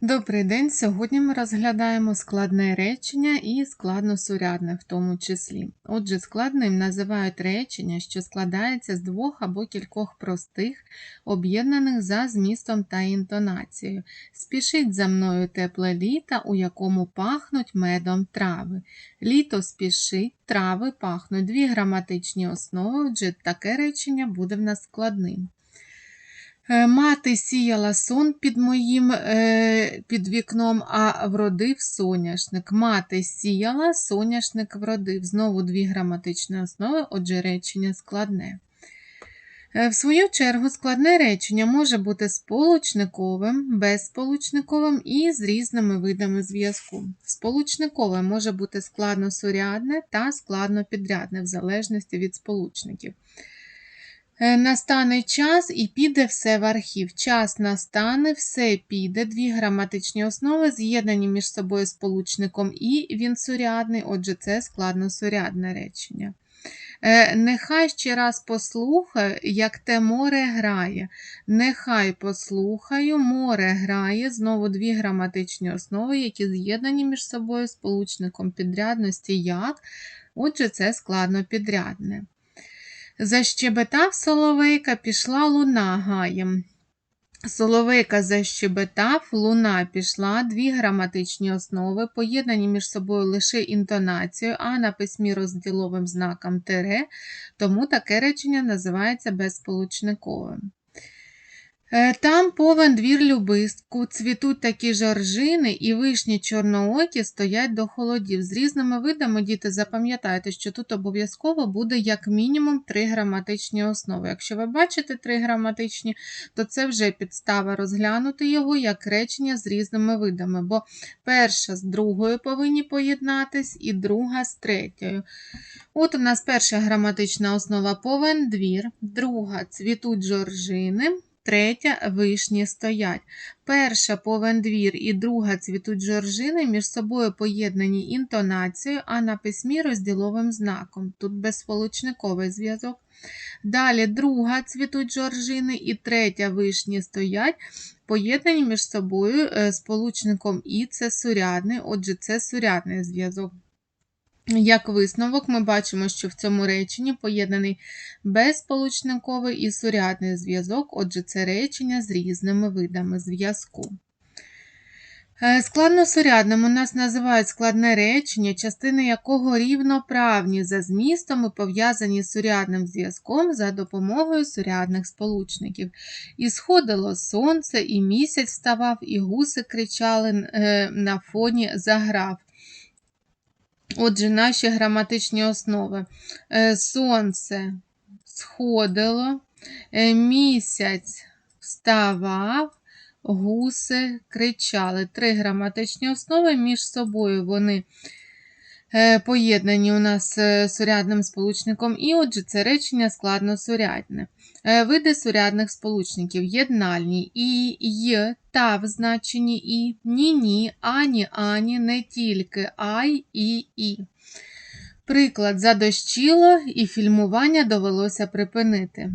Добрий день! Сьогодні ми розглядаємо складне речення і складносурядне в тому числі. Отже, складним називають речення, що складається з двох або кількох простих, об'єднаних за змістом та інтонацією. Спішить за мною тепле літо, у якому пахнуть медом трави. Літо спішить, трави пахнуть. Дві граматичні основи, отже, таке речення буде в нас складним. Е, Мати сіяла сон під моїм е, під вікном, а вродив соняшник. Мати сіяла, соняшник вродив. Знову дві граматичні основи, отже, речення складне. Е, В свою чергу, складне речення може бути сполучниковим, безсполучниковим і з різними видами зв'язку. Сполучникове може бути складносурядне та складнопідрядне, в залежності від сполучників. Е, Настане час і піде все в архів. Час настане, все піде. Дві граматичні основи з'єднані між собою сполучником і він сурядний, отже, це складносурядне речення. Е, Нехай ще раз послухаю, як те море грає. Нехай послухаю, море грає. Знову дві граматичні основи, які з'єднані між собою сполучником підрядності як. Отже, це складнопідрядне. Защебетав соловейка, пішла луна гаєм. Соловейка защебетав, луна пішла, дві граматичні основи, поєднані між собою лише інтонацією, а на письмі розділовим знаком тире, тому таке речення називається безсполучниковим. Е, Там повен двір любистку, цвітуть такі жоржини, і вишні чорноокі стоять до холодів. З різними видами, діти, запам'ятайте, що тут обов'язково буде як мінімум три граматичні основи. Якщо ви бачите три граматичні, то це вже підстава розглянути його як речення з різними видами, бо перша з другою повинні поєднатись, і друга з третьою. От у нас перша граматична основа повен двір, друга цвітуть жоржини. Третя вишні стоять. Перша повен двір і друга цвітуть жоржини між собою поєднані інтонацією, а на письмі розділовим знаком. Тут безсполучниковий зв'язок. Далі друга цвітуть жоржини і третя вишні стоять, поєднані між собою е, сполучником і це сурядний, отже, це сурядний зв'язок. Як висновок, ми бачимо, що в цьому реченні поєднаний безсполучниковий і сурядний зв'язок, отже, це речення з різними видами зв'язку. Е, Складносурядним у нас називають складне речення, частини якого рівноправні за змістом і пов'язані з сурядним зв'язком за допомогою сурядних сполучників. І сходило сонце, і місяць вставав, і гуси кричали е, на фоні заграв. Отже, наші граматичні основи. Е, Сонце сходило, е, місяць вставав, гуси кричали. Три граматичні основи між собою вони поєднані у нас е, сурядним сполучником, і отже, це речення складносурядне. Е, Види сурядних сполучників єднальні і, й, та в значенні і, ні-ні, ані, ані, не тільки ай, і, і. Приклад задощило і фільмування довелося припинити.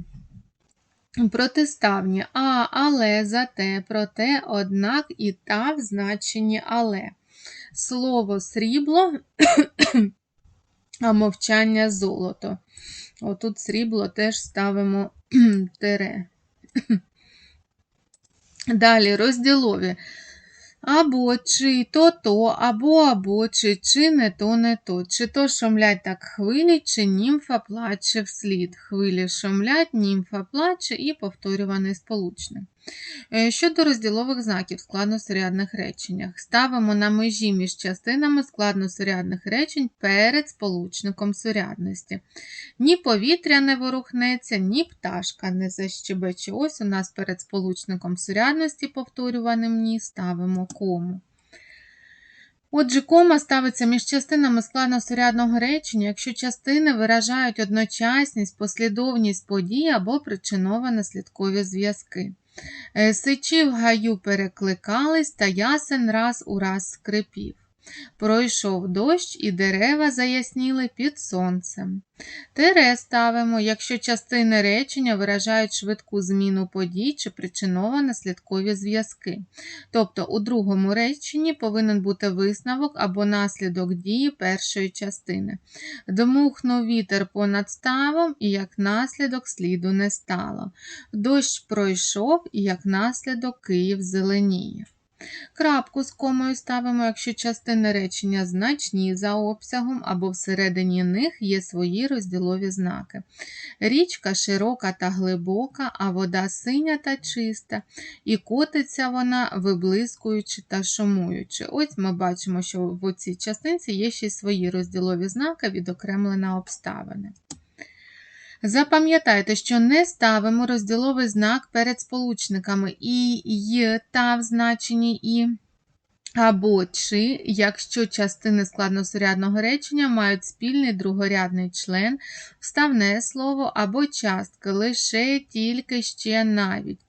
Протиставні а, але, зате, проте, однак і та в значенні але. Слово срібло, а мовчання золото. Отут срібло теж ставимо тире. Далі розділові. Або чи то то, або або, чи чи не то не то. Чи то шумлять так хвилі, чи німфа плаче вслід. Хвилі шумлять, німфа плаче і повторюваний сполучник. Е, Щодо розділових знаків в складносурядних реченнях, ставимо на межі між частинами складносурядних речень перед сполучником сурядності. Ні повітря не ворухнеться, ні пташка не защебече. Ось у нас перед сполучником сурядності, повторюваним ні, ставимо кому. Отже, кома ставиться між частинами складносурядного речення, якщо частини виражають одночасність, послідовність подій або причиново-наслідкові зв'язки. Е, Сичі в гаю перекликались, та ясен раз у раз скрипів. Пройшов дощ і дерева заясніли під сонцем. Тере ставимо, якщо частини речення виражають швидку зміну подій чи причинно-наслідкові зв'язки. Тобто у другому реченні повинен бути висновок або наслідок дії першої частини. Дмухнув вітер понад ставом, і як наслідок сліду не стало. Дощ пройшов, і як наслідок Київ зеленіє. Крапку з комою ставимо, якщо частини речення значні за обсягом або всередині них є свої розділові знаки. Річка широка та глибока, а вода синя та чиста, і котиться вона, виблискуючи та шумуючи. Ось ми бачимо, що в цій частинці є ще свої розділові знаки, відокремлена обставини. Запам'ятайте, що не ставимо розділовий знак перед сполучниками і, й, та в значенні і. Або чи, якщо частини складносурядного речення мають спільний другорядний член, вставне слово або частки, лише тільки ще навіть.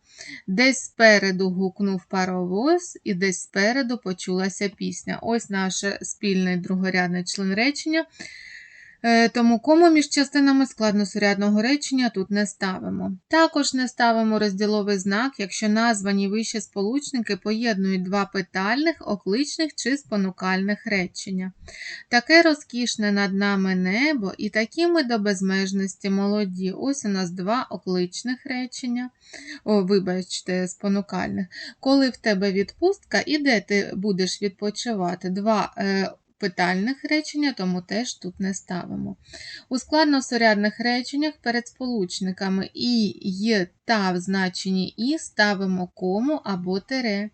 Десь спереду гукнув паровоз, і десь спереду почулася пісня. Ось наш спільний другорядний член речення. Е, Тому кому між частинами складносурядного речення тут не ставимо. Також не ставимо розділовий знак, якщо названі вище сполучники поєднують два питальних, окличних чи спонукальних речення. Таке розкішне над нами небо, і такі ми до безмежності молоді. Ось у нас два окличних речення, о, вибачте, спонукальних. Коли в тебе відпустка, і де ти будеш відпочивати? Два е, питальних речення, тому теж тут не ставимо. У складносурядних реченнях перед сполучниками і, є та в значенні і ставимо кому або тире,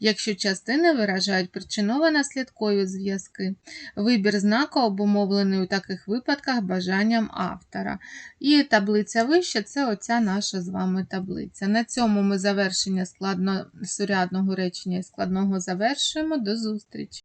якщо частини виражають причинно-наслідкові зв'язки. Вибір знака обумовлений у таких випадках бажанням автора. І таблиця вища це оця наша з вами таблиця. На цьому ми завершення складносурядного речення і складного завершуємо. До зустрічі!